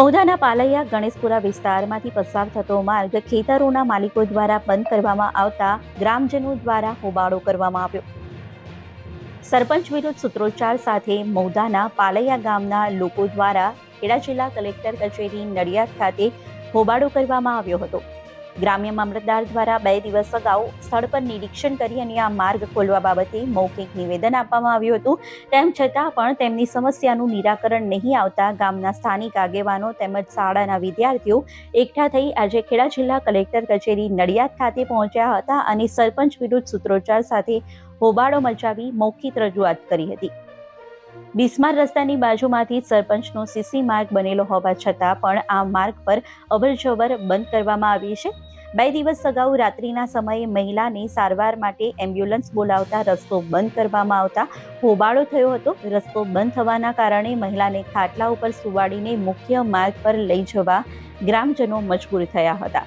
મૌદાના પાલૈયા ગણેશપુરા વિસ્તારમાંથી પસાર થતો માર્ગ ખેતરોના માલિકો દ્વારા બંધ કરવામાં આવતા ગ્રામજનો દ્વારા હોબાળો કરવામાં આવ્યો. સરપંચ વિરુદ્ધ સૂત્રોચ્ચાર સાથે મૌધાના પાલૈયા ગામના લોકો દ્વારા ખેડા જિલ્લા કલેક્ટર કચેરી નડિયાદ ખાતે હોબાળો કરવામાં આવ્યો હતો. ગ્રામ્ય મામલતદાર દ્વારા બે દિવસ અગાઉ સ્થળ પર નિરીક્ષણ કરી અને આ માર્ગ ખોલવા બાબતે મૌખિક નિવેદન આપવામાં આવ્યું હતું. તેમ છતાં પણ તેમની સમસ્યાનું નિરાકરણ નહીં આવતા ગામના સ્થાનિક આગેવાનો તેમજ શાળાના વિદ્યાર્થીઓ એકઠા થઈ આજે ખેડા જિલ્લા કલેક્ટર કચેરી નડિયાદ ખાતે પહોંચ્યા હતા અને સરપંચ વિરુદ્ધ સૂત્રોચ્ચાર સાથે હોબાળો મચાવી મૌખિક રજૂઆત કરી હતી. બિસ્માર રસ્તાની બાજુમાંથી સરપંચનો સીસી માર્ગ બનેલો હોવા છતાં પણ આ માર્ગ પર અવરજવર બંધ કરવામાં આવી છે. બે દિવસ અગાઉ રાત્રિના સમયે મહિલાને સારવાર માટે એમ્બ્યુલન્સ બોલાવતા રસ્તો બંધ કરવામાં આવતા હોબાળો થયો હતો. રસ્તો બંધ થવાના કારણે મહિલાને ખાટલા ઉપર સુવાડીને મુખ્ય માર્ગ પર લઈ જવા ગ્રામજનો મજબૂર થયા હતા.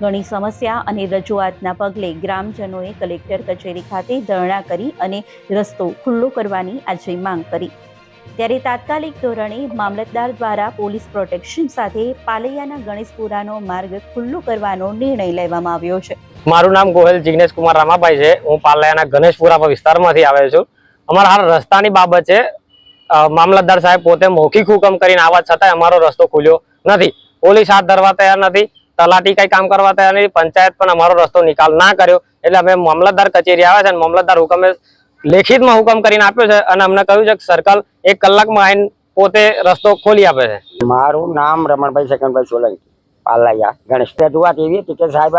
ઘણી સમસ્યા અને રજૂઆતના પગલે ગ્રામજનોએ કલેક્ટર કચેરી ખાતે ધરણા કરી અને રસ્તો ખુલ્લો કરવાની આજે માંગ કરી. ત્યારે તાત્કાલિક ધોરણે મામલતદાર દ્વારા પોલીસ પ્રોટેક્શન સાથે પાલૈયાના ગણેશપુરાનો માર્ગ ખુલ્લો કરવાનો નિર્ણય લેવામાં આવ્યો છે. મારું નામ ગોહેલ જિગ્નેશ કુમાર રામાભાઈ છે. હું પાલૈયાના ગણેશપુરા વિસ્તારમાંથી આવે છું. અમારા હાલ રસ્તાની બાબત છે. મામલતદાર સાહેબ પોતે મૌખિક હુકમ કરીને આવવા છતાંય અમારો રસ્તો ખુલ્યો નથી. પોલીસ હાથ ધરવા તૈયાર નથી. તલાટી કઈ કામ કરવા તૈયાર નથી. પંચાયત પણ અમારો રસ્તો નિકાલ ના કર્યો. એટલે અમે મામલતદાર કચેરી આવ્યા છે અને મામલતદાર હુકમે લેખિતમાં હુકમ કરીને આપ્યો છે અને અમને કહ્યું છે કે સર્કલ એક કલાકમાં આવીને પોતે રસ્તો ખોલી આપે છે. મારું નામ રમણભાઈ સેકન્ડભાઈ સોલંકી, પાલાયા. ગણેશ રજૂઆત એવી હતી કે સાહેબ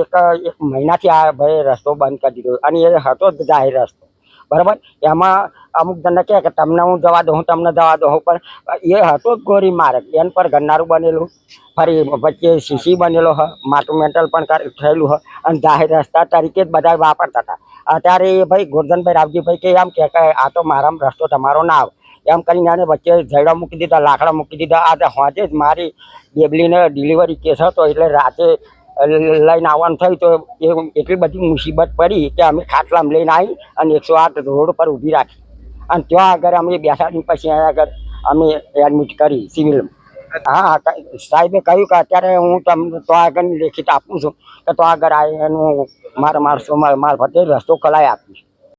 એક એક મહિનાથી આ ભાઈ રસ્તો બંધ કરી દીધો અને એ હતો જાહેર રસ્તો. બરાબર? એમાં અમુક જણને કહે કે તમને હું જવા દઉં તમને જવા દઉં પણ, એ હતો ગોરી માર્ગ એન પર ગન્નારું બનેલું. ફરી વચ્ચે સીસી બનેલો હ માટું મેન્ટલ પણ થયેલું હ, અને જાહેર રસ્તા તરીકે જ બધા વાપરતા હતા. અત્યારે એ ભાઈ ગોરધનભાઈ રાવજીભાઈ કે એમ કે આ તો મારા રસ્તો તમારો ના આવે. એમ કરીને આને વચ્ચે ઝેડા મૂકી દીધા, લાકડા મૂકી દીધા, આજે હોજે જ મારી બેબલીને ડિલિવરી કેસ હતો, એટલે રાતે લઈને આવવાનું થયું તો એટલી બધી મુસીબત પડી કે અમે ખાટલામાં લઈને આવી અને એકસો આઠ રોડ પર ઊભી રાખી. અને ત્યાં આગળ અમે બેસાડી પછી આગળ અમે એડમિટ કરી સિવિલમાં હા સાહેબે કહ્યું કે અત્યારે હું તમને તો આગળ લેખિત આપું છું કે તો આગળ આ એનું મારા માણસો મારફતે રસ્તો ખલાઈ આપીશ.